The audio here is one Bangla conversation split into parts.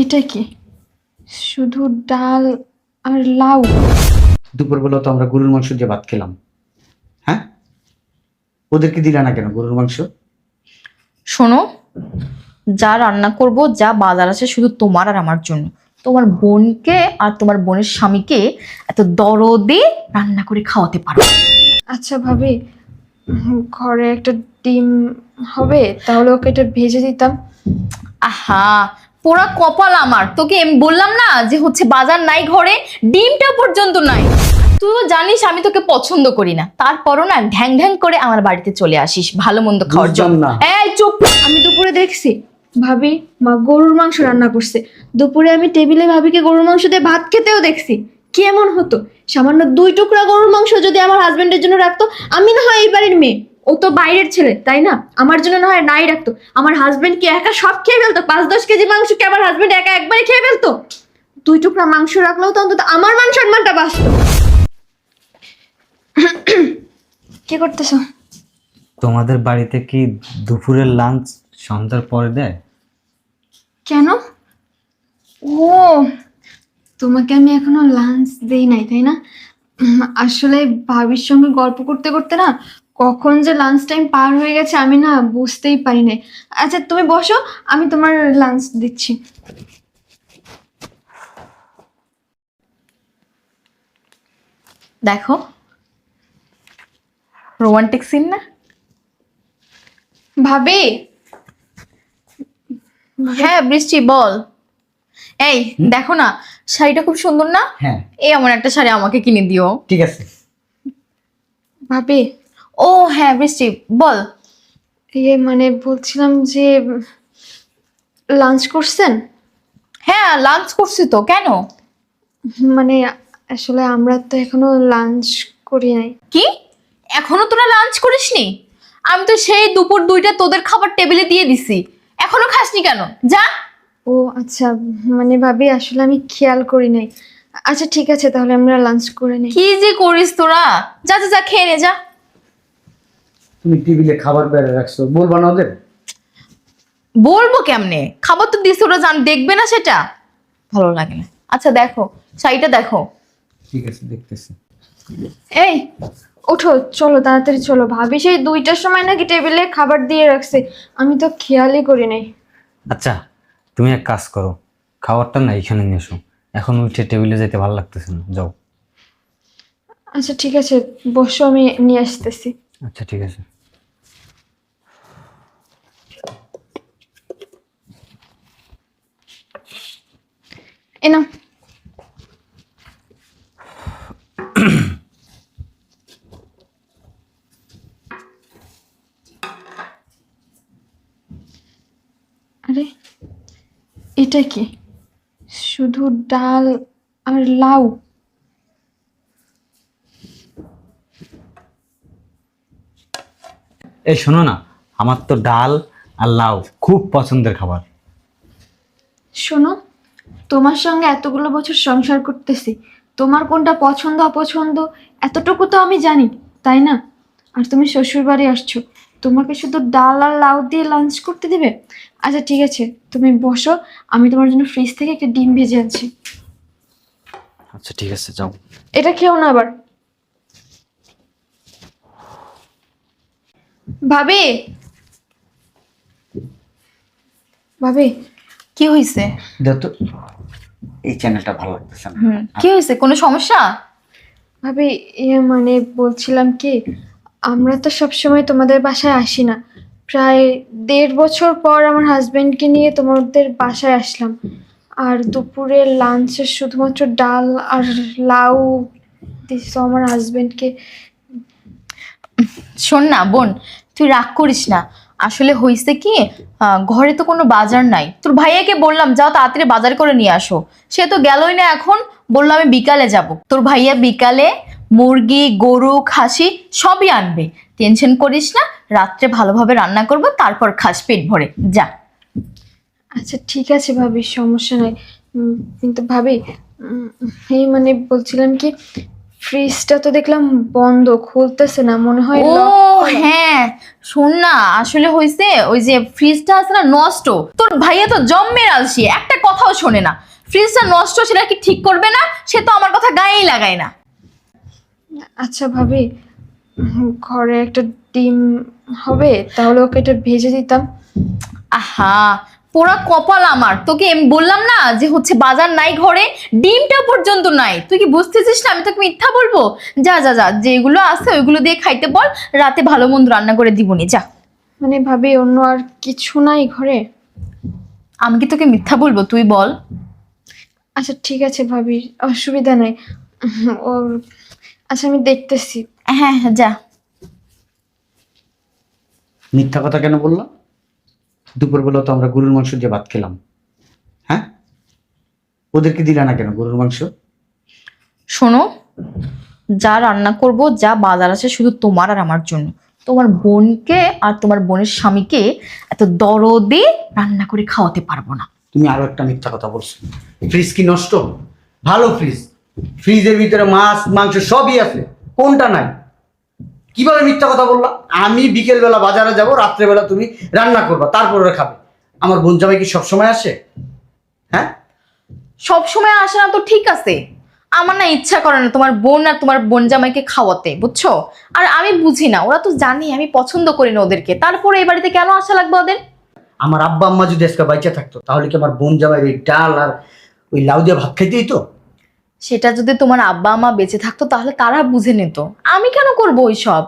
এটা কি? শুধু ডাল আর লাউ? দুপুরবেলা তো আমরা গরুর মাংস দিয়ে ভাত খেলাম। হ্যাঁ? ওদেরকে দিলে না কেন গরুর মাংস? শোনো যা রান্না করব যা বাজার আছে শুধু তোমার আর আমার জন্য। তোমার বোনকে আর তোমার বোনের স্বামীকে এত দরদে রান্না করে খাওয়াতে পারো। আচ্ছা ভাবি ঘরে একটা ডিম হবে তাহলে ওকে এটা ভেজে দিতাম। আহা পোড়া কপাল আমার। তোকে এম বললাম না যে হচ্ছে বাজার নাই ঘরে ডিমটা পর্যন্ত নাই। তুই তো জানিস আমি তোকে পছন্দ করি না। তারপরও না ঢ্যাং ঢ্যাং করে আমার বাড়িতে চলে আসিস ভালো মন্দ খাওয়ার জন্য। এই চুপ। আমি দুপুরে দেখছি ভাবি মা গরুর মাংস রান্না করছে। দুপুরে আমি টেবিলে ভাবিকে গরুর মাংস দিয়ে ভাত খেতেও দেখছি। কি এমন হতো? সামান্য দুই টুকরা গরুর মাংস যদি আমার হাজবেন্ডের জন্য রাখতো আমি না হয় এই বাড়ির মেয়ে। ও তো বাইরের ছেলে তাই না? আমার জন্য না হয় নাই রাখতো। আমার হাজবেন্ড কি একা সব খেয়ে ফেলতো? পাঁচ দশ কেজি মাংস কি আমার হাজবেন্ড একা একবারে খেয়ে ফেলতো? দুই টুকরা মাংস রাখলেও তো অন্তত আমার মান সম্মানটা বাঁচতো। কি করতেছো? তোমাদের বাড়িতে কি দুপুরের লাঞ্চ সন্ধ্যার পরে দেয়? কেন? ও তোমাকে আমি এখনও লাঞ্চ দেই নাই তাই না? আসলে ভাবির সঙ্গে গল্প করতে করতে না কখন যে লাঞ্চ টাইম পার হয়ে গেছে আমি না বুঝতেই পারি নাই আচ্ছা তুমি বসো আমি তোমার লাঞ্চ দিচ্ছি। দেখো রোমান্টিক সিন না? ভাবি? হ্যাঁ বৃষ্টি বল। এই দেখো না শাড়িটা খুব সুন্দর না? হ্যাঁ। এই এমন একটা শাড়ি আমাকে কিনে দিও। ঠিক আছে। ভাবি ও হ্যাঁ বৃষ্টি বল। ইয়ে মানে বলছিলাম যে লাঞ্চ করছেন? হ্যাঁ লাঞ্চ করছি তো কেন? মানে আসলে আমরা তো এখনও লাঞ্চ করি নাই। কি? এখনও তোরা লাঞ্চ করিসনি? আমি তো সেই দুপুর দুইটা তোদের খাবার টেবিলে দিয়ে দিছি। এখনও খাসনি কেন? যা। ও আচ্ছা মানে ভাবি আসলে আমি খেয়াল করি নাই। আচ্ছা ঠিক আছে তাহলে আমরা লাঞ্চ করে নিই। কি যে করিস তোরা? যা যা যা খেয়ে নে যা। তুমি টেবিলে খাবার বেড়ে রাখছো। বলবা না ওদের? বলব কেমনে? খাবার তো দিস ওরা জান দেখবে না সেটা? ভালো লাগে না। আচ্ছা দেখো শাড়িটা দেখো। ঠিক আছে দেখতেছি। এই ওঠো চলো তাড়াতাড়ি চলো। ভাবি সেই দুইটার সময় নাকি টেবিলে খাবার দিয়ে রাখছে। আমি তো খেয়ালই করি নাই। আচ্ছা তুমি এক কাজ করো। খাবারটা না এখানে নিয়ে এসো। এখন উঠে টেবিলে যেতে ভালো লাগতেছে না। যাও। আচ্ছা ঠিক আছে বসো আমি নিয়ে আসতেছি। আচ্ছা ঠিক আছে। এ নাও আরে এটা কি? শুধু ডাল আর লাউ? এই শোনো না আমার তো ডাল আর লাউ খুব পছন্দের খাবার। শোনো তোমার সঙ্গে এতগুলো বছর সংসার করতেছি তোমার কোনটা পছন্দ অপছন্দ এতটুকু তো আমি জানি তাই না? আর তুমি শ্বশুর বাড়ি আসছো তোমাকে শুধু ডাল আর লাউ দিয়ে লাঞ্চ করতে দিবে? আচ্ছা ঠিক আছে তুমি বসো আমি তোমার জন্য ফ্রিজ থেকে একটা ডিম ভেজে আনছি। আচ্ছা ঠিক আছে যাও। এটা খেও না আবার। ভাবি? ভাবি? কি হয়েছে দেখ এই চ্যানেলটা ভালো লাগতেছে না। হুম কি হয়েছে কোনো সমস্যা? ভাবি ইয়ে মানে বলছিলাম কি আমরা তো সবসময় তোমাদের বাসায় আসি না। প্রায় দেড় বছর পর আমার হাজবেন্ডকে নিয়ে তোমাদের বাসায় আসলাম। আর দুপুরে লাঞ্চে শুধুমাত্র ডাল আর লাউ দিস আমার হাজবেন্ডকে শোন না বোন তুই রাগ করিস না। আসলে হয়েছে কি ঘরে তো কোনো বাজার নাই। তোর ভাইয়াকে বললাম যাও তাড়াতাড়ি বাজার করে নিয়ে আসো। সে তো গেলই না এখন বলল আমি বিকালে যাব। তোর ভাইয়া বিকালে মুরগি গরু খাসি সবই আনবে। টেনশন করিস না রাত্রে ভালোভাবে রান্না করব তারপর খাস পেট ভরে। যা। আচ্ছা ঠিক আছে ভাবি সমস্যা নাই। কিন্তু ভাবি এই মানে বলছিলাম কি ফ্রিজটা তো দেখলাম বন্ধ খুলতেছে না মনে হয় ও হ্যাঁ শোন না আসলে হয়েছে ওই যে ফ্রিজটা আছে না নষ্ট তোর ভাইয়া তো জম্মের আলসি একটা কথাও শোনে না। ফ্রিজটা নষ্ট সেটা কি ঠিক করবে না? সে তো আমার কথা গায়েই লাগায় না। আচ্ছা ভাবি ঘরে একটা ডিম হবে তাহলে ওকে এটা ভেজে দিতাম। আহা পোড়া কপাল আমার। তোকে আমি বললাম না যে হচ্ছে বাজার নাই ঘরে ডিমটা পর্যন্ত নাই। তুই কি বুঝতেছিস না? আমি তোকে মিথ্যা বলব? যা যা যা যেগুলো আছে ওইগুলো দিয়ে খাইতে বল রাতে ভালো মন্দ রান্না করে দিবনি যা। মানে ভাবি অন্য আর কিছু নাই ঘরে? আমি কি তোকে মিথ্যা বলব? তুই বল। আচ্ছা ঠিক আছে ভাবি অসুবিধা নাই। ওর আচ্ছা আমি দেখতেছি। হ্যাঁ হ্যাঁ যা। মিথ্যা কথা কেন বললাম দুপুরবেলা তো আমরা গরুর মাংস দিয়ে ভাত খেলাম। হ্যাঁ? ওদেরকে দিলা না কেন গরুর মাংস? শোনো যা রান্না করব যা বাজার আছে শুধু তোমার আর আমার জন্য। তোমার বোনকে আর তোমার বোনের স্বামীকে এত দরদে রান্না করে খাওয়াতে পারব না। তুমি আরও একটা মিথ্যা কথা বলছো। ফ্রিজ কি নষ্ট? ভালো ফ্রিজ। ফ্রিজের ভিতরে মাছ মাংস সবই আছে। কোনটা নাই? কীভাবে মিথ্যা কথা বললা? আমি বিকেলবেলা বাজারে যাব রাত্রেবেলা তুমি রান্না করবা তারপর ওরা খাবে। আমার বোন জামাই কি সবসময় আসে? হ্যাঁ? সব সময় আসে না তো ঠিক আছে। আমার না ইচ্ছা করে না তোমার বোন আর তোমার বোন জামাইকে খাওয়াতে বুঝছ? আর আমি বুঝি না ওরা তো জানি আমি পছন্দ করি না ওদেরকে। তারপরে এই বাড়িতে কেন আসা লাগবে ওদের? আমার আব্বা আম্মা যদি আজকে বাইচা থাকতো তাহলে কি আমার বোন জামাই ওই ডাল আর ওই লাউ দিয়ে ভাত খাইতেই তো সেটা যদি তোমার আব্বা আমা বেঁচে থাকতো তাহলে তারা বুঝে নিত। আমি কেন করব ওই সব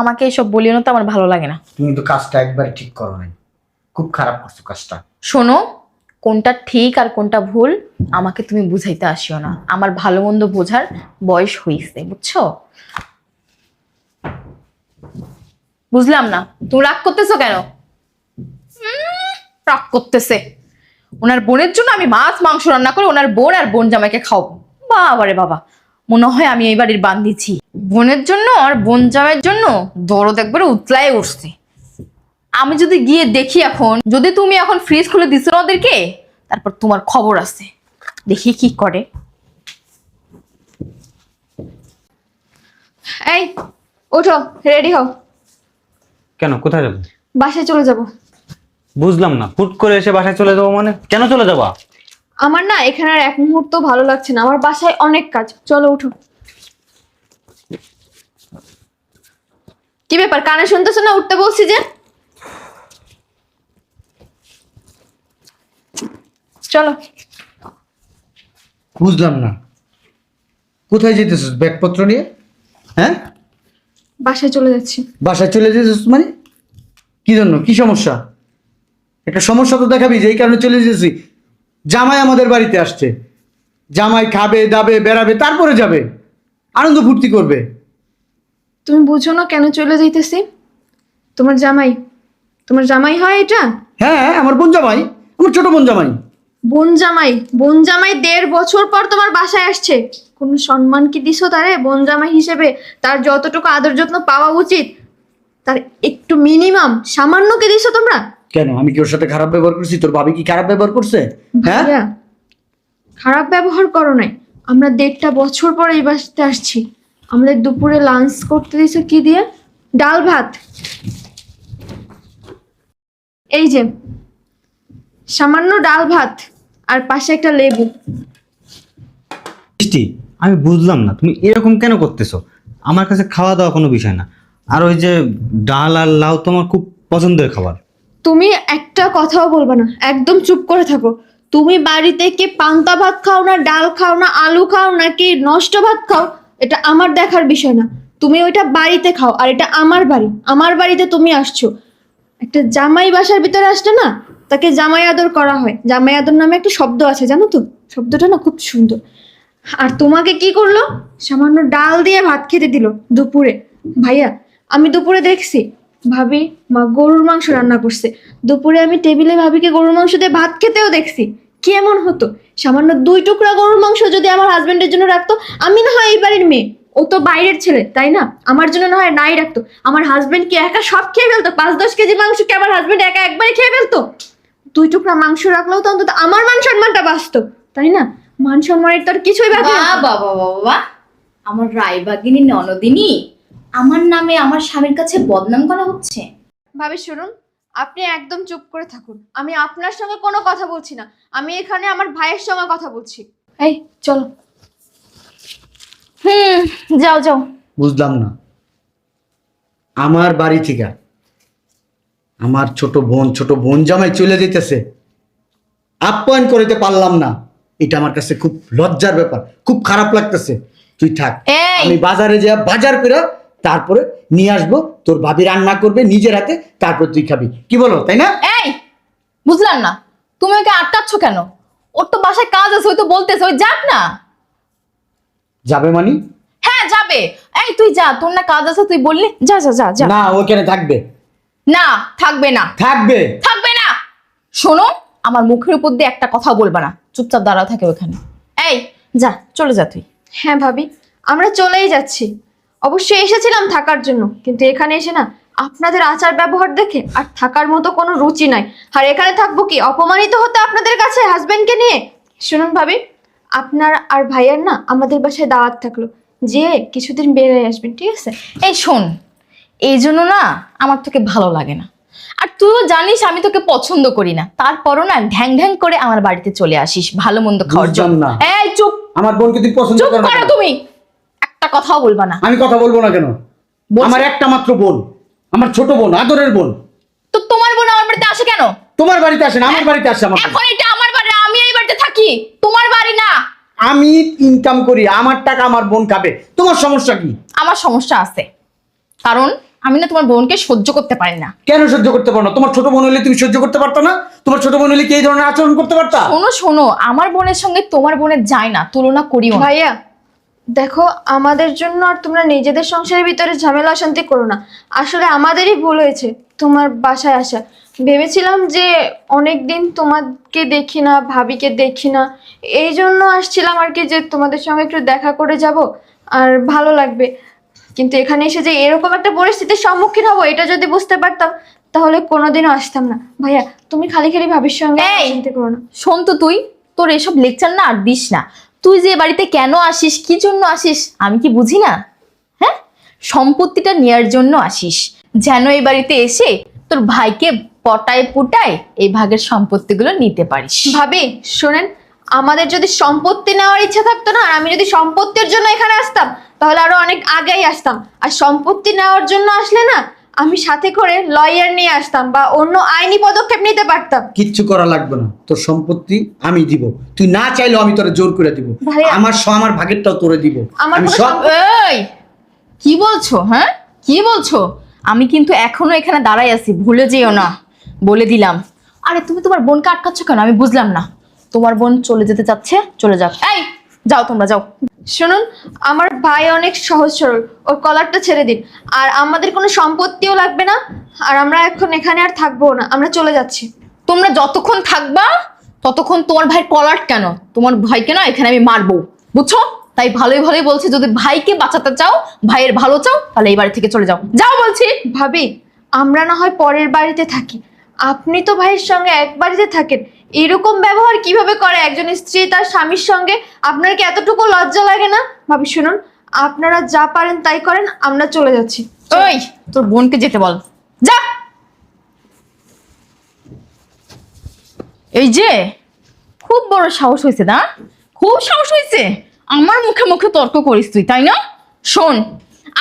আমাকে এইসব বলিও না তো আমার ভালো লাগে না। তুমি তো কাজটা একবার ঠিক করো নাই। খুব খারাপ করছ কাজটা। শোনো কোনটা ঠিক আর কোনটা ভুল আমাকে তুমি বুঝাইতে আসিও না। আমার ভালো মন্দ বোঝার বয়স হয়েছে বুঝছ? বুঝলাম না। তুমি রাগ করতেছো কেন? উম, রাগ করতেছে। ওনার বোনের জন্য আমি মাছ মাংস রান্না করে ওনার বোন আর বোন জামাইকে খাওয়াবো। বাবারে বাবা। মনে হয় আমি এই বাড়ির বান্ধিছি বোনের জন্য আর বোন জামাইয়ের জন্য দরদ একবারে উতলায় উঠছে। আমি যদি গিয়ে দেখি এখন যদি তুমি এখন ফ্রিজ খুলে দিছো না ওদেরকে তারপর তোমার খবর আছে। দেখি কি করে। এই ওঠো রেডি হও। কেন কোথায় যাব? বাসায় চলে যাব। বুঝলাম না ফুট করে এসে বাসায় চলে যাব মানে? কেন চলে যাবা? আমার না এখানে আর এক মুহূর্ত ভালো লাগছে না। আমার বাসায় অনেক কাজ। চলো উঠো। কি ব্যাপার কানে শুনতেছো না? উঠতে বলছি যে। চলো। বুঝলাম না। কোথায় যেতেছিস ব্যাগপত্র নিয়ে? হ্যাঁ? বাসায় চলে যাচ্ছি। বাসায় চলে যেতেছিস মানে? কি জন্য? কি সমস্যা? একটা সমস্যা তো দেখাবি যে এই কারণে চলে যেতেছি। জামাই আমাদের বাড়িতে আসছে। জামাই খাবে দাবে বেড়াবে তারপরে যাবে। আনন্দ ফুর্তি করবে। তুমি বুঝো না কেন চলে যাইতেছি? তোমার জামাই তোমার জামাই হয় এটা? হ্যাঁ আমার বোন জামাই আমার ছোট বোন জামাই। বোন জামাই বোন জামাই দেড় বছর পর তোমার বাসায় আসছে। কোনো সম্মান কি দিছো তারে? বোন জামাই হিসেবে তার যতটুকু আদর যত্ন পাওয়া উচিত তার একটু মিনিমাম সামান্য কি দিছো তোমরা? কেন? আমি কি ওর সাথে খারাপ ব্যবহার করছি? তোর ভাবি কি খারাপ ব্যবহার করছে? হ্যাঁ? ভাইয়া, খারাপ ব্যবহার করো নাই। আমরা দেড়টা বছর পরে এই বাসতে আসছি। আমাদের দুপুরে লাঞ্চ করতে দিছো কি দিয়ে? ডাল ভাত। এই যে সামান্য ডাল ভাত আর পাশে একটা লেবু। বৃষ্টি আমি বুঝলাম না তুমি এরকম কেন করতেছো? আমার কাছে খাওয়া দাওয়া কোনো বিষয় না। আর ওই যে ডাল আর লাউ তোমার খুব পছন্দের খাবার। তুমি একটা কথাও বলবে না। একদম চুপ করে থাকো। তুমি বাড়িতে কি পান্তা ভাত খাও না, ডাল খাও না, আলু খাও না কি নষ্ট ভাত খাও? এটা আমার দেখার বিষয় না। তুমি ওইটা বাড়িতে খাও আর এটা আমার বাড়ি। আমার বাড়িতে তুমি আসছো। একটা জামাই বাসার ভিতরে আসলে না, তাকে জামাই আদর করা হয়। জামাই আদর নামে একটা শব্দ আছে, জানো তো? শব্দটা না খুব সুন্দর। আর তোমাকে কি করল? সামান্য ডাল দিয়ে ভাত খেতে দিল দুপুরে। ভাইয়া, আমি দুপুরে দেখছি। ভাবি মা গরুর মাংস রান্না করছে। দুপুরে আমি টেবিলে ভাবিকে গরুর মাংস দিয়ে ভাত খেতেও দেখছি। কি এমন হতো? সামান্য দুই টুকরা গরুর মাংস যদি আমার হাজবেন্ডের জন্য রাখতো, আমি না হয় এই বাড়ির মেয়ে। ও তো বাইরের ছেলে, তাই না? আমার জন্য না হয় নাই রাখতো। আমার হাজবেন্ড কি একা সব খেয়ে ফেলতো? পাঁচ দশ কেজি মাংস কি আমার হাজবেন্ড একা একবারে খেয়ে ফেলতো? দুই টুকরা মাংস রাখলেও তো অন্তত আমার মান সম্মানটা বাঁচতো, তাই না? মান সম্মানের তো আর কিছুই না। বাবা বাবা আমার রায়বাগিনী ননদিনী আমার নামে আমার স্বামীর কাছে বদনাম করা হচ্ছে? ভাবি শুনুন আপনি একদম চুপ করে থাকুন। আমি আপনার সঙ্গে কোনো কথা বলছি না। আমি এখানে আমার ভাইয়ের সঙ্গে কথা বলছি। এই চলো। হুম যাও যাও। বুঝলাম না। আমার বাড়ি থেকে আমার ছোট বোন ছোট বোন জামাই চলে যেতেছে। আপ্যায়ন করতে পারলাম না। এটা আমার কাছে খুব লজ্জার ব্যাপার খুব খারাপ লাগতেছে। তুই থাক এই! আমি বাজারে যা বাজার করে তারপরে নিয়ে আসব তোর ভাবি রান্না করবে নিজের হাতে তারপর তুই খাবি। কি বলো তাই না? এই বুঝলাম না। তুমি ওকে আটকাচ্ছ কেন? ওর তো বাসায় কাজ আছে ওই তো বলতেছে ওই যাক না। যাবে মানি? হ্যাঁ যাবে। এই তুই যা তোর না কাজ আছে তুই বললি যা যা যা যা। না ওখানে থাকবে। না থাকবে না। থাকবে? থাকবে না। শোনো আমার মুখের উপর দিয়ে একটা কথা বলবা না। চুপচাপ দাঁড়াও থাকে ওখানে। এই যা চলে যা তুই। হ্যাঁ ভাবি আমরা চলেই যাচ্ছি। অবশ্যই এসেছিলাম থাকার জন্য কিন্তু এখানে এসে না আপনাদের আচার ব্যবহার দেখে আর থাকার মতো কোনো রুচি নাই। আর এখানে থাকব কি? অপমানিত হতে আপনাদের কাছে হাজবেন্ডকে নিয়ে? শুনুন ভাবি আপনার আর ভাইয়ের না আমাদের বাসায় দাওয়াত থাকল যে কিছুদিন বেড়ে আসবেন ঠিক আছে? এই শোন এই জন্য না আমার তোকে ভালো লাগে না। আর তুইও জানিস আমি তোকে পছন্দ করি না। তারপরও না ঢ্যাং ঢ্যাং করে আমার বাড়িতে চলে আসিস ভালো মন্দ খাওয়ার জন্য। না। এই চুপ। আমার বোনকে তুই পছন্দ চুপ করো তুমি। একটা কথাও বলবা না। আমি কথা বলব না কেন? বলছি- আমার একটা মাত্র বোন আমার ছোট বোন আদরের বোন। তো তোমার বোন আমার বাড়িতে আসে কেন? তোমার বাড়িতে আসে না আমার বাড়িতে আসে আমার বোন। এখন এটা আমার বাড়ি আমি এই বাড়িতে থাকি তোমার বাড়ি না। আমি ইনকাম করি আমার টাকা আমার বোন খাবে। তোমার সমস্যা কি? আমার সমস্যা আছে। কারণ আমি না তোমার বোনকে সহ্য করতে পারি না। কেন সহ্য করতে পারো না? তোমার ছোট বোন হলে তুমি সহ্য করতে পারতো না? তোমার ছোট বোন হলে কি এই ধরনের আচরণ করতে পারতা? শোনো শোনো আমার বোনের সঙ্গে তোমার বোনের যায় না তুলনা করিও না। ভাইয়া দেখো আমাদের জন্য আর তোমরা নিজেদের সংসারের ভিতরে ঝামেলা অশান্তি করো না। আসলে আমাদেরই ভুল হয়েছে তোমার বাসায় আসা। ভেবেছিলাম যে অনেক দিন তোমাকে দেখি না ভাবিকে দেখি না। এই জন্য আসছিলাম আর কি যে তোমাদের সঙ্গে একটু দেখা করে যাব আর ভালো লাগবে। কিন্তু এখানে এসে যে এরকম একটা পরিস্থিতির সম্মুখীন হব এটা যদি বুঝতে পারতাম তাহলে কোনোদিনও আসতাম না। ভাইয়া তুমি খালি খালি ভাবির সঙ্গে! চিন্তা করো না। শোন তো তুই তোর এসব লেকচার না আর দিস না। তুই যে বাড়িতে কেন আসিস? কি জন্য আসিস? আমি কি বুঝি না? হ্যাঁ? সম্পত্তিটা নেয়ার জন্য আসিস। যেন এই বাড়িতে এসে তোর ভাইকে পটায় পুটায় এই ভাগের সম্পত্তিগুলো নিতে পারিস। ভাবি, শোনেন, আমাদের যদি সম্পত্তি নেওয়ার ইচ্ছা থাকতো না, আর আমি যদি সম্পত্তির জন্য এখানে আসতাম, তাহলে আরও অনেক আগেই আসতাম। আর সম্পত্তি নেওয়ার জন্য আসলে না আমি সাথে করে লয়ার নিয়ে আসতাম বা অন্য আইনি পদক্ষেপ নিতে পারতাম। কিচ্ছু করা লাগবে না। তোর সম্পত্তি আমি দিব। তুই না চাইলেও আমি তোরে জোর করে দিব। আমার স আমার ভাগেরটাও তোরে দিব। আমার আমি কোনো সব এই কি বলছো হ্যাঁ? কি বলছো? আমি কিন্তু এখনও এখানে দাঁড়াই আছি ভুলে যেও না। বলে দিলাম। আরে তুমি তোমার বোনকে আটকাচ্ছ কেন? আমি বুঝলাম না। তোমার বোন চলে যেতে চাচ্ছে চলে যাও এই যাও তোমরা, যাও। শুনুন, আমার ভাই অনেক সহজ সরল, ওর কলারটা ছেড়ে দিন। আর আমাদের কোনো সম্পত্তিও লাগবে না, আর আমরা এখন এখানে আর থাকব না, আমরা চলে যাচ্ছি। তোমরা যতক্ষণ থাকবা, ততক্ষণ তোমার ভাইয়ের কলার কেন? তোমার ভাইকে না এখানে আমি মারবো, বুঝছ? তাই ভালোই ভালোই বলছি, যদি ভাইকে বাঁচাতে চাও, ভাইয়ের ভালো চাও, তাহলে এই বাড়ি থেকে চলে যাও। যাও বলছি। ভাবি, আমরা না হয় পরের বাড়িতে থাকি। আপনি তো ভাইয়ের সঙ্গে এক বাড়িতে থাকেন এরকম ব্যবহার কীভাবে করে? একজন স্ত্রী তার স্বামীর সঙ্গে? আপনার কি এতটুকু লজ্জা লাগে না? ভাবি শুনুন আপনারা যা পারেন তাই করেন আমরা চলে যাচ্ছি। ওই তোর বোনকে যেতে বল। যা! এই যে খুব বড় সাহস হয়েছে না? খুব সাহস হয়েছে। আমার মুখে মুখে তর্ক করিস তুই তাই না? শোন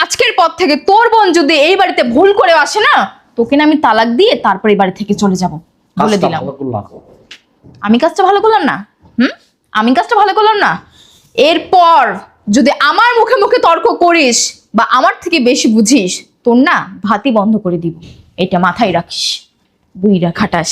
আজকের পর থেকে তোর বোন যদি এই বাড়িতে ভুল করে আসে না তোকে না আমি তালাক দিয়ে তারপর এই বাড়ি থেকে চলে যাব। বলে দিলাম। আমি কাজটা ভালো করলাম না? হুম? আমি কাজটা ভালো করলাম না? এরপর যদি আমার মুখে মুখে তর্ক করিস বা আমার থেকে বেশি বুঝিস, তোর না ভাতি বন্ধ করে দিব। এটা মাথায় রাখিস বুইরা খাটাস।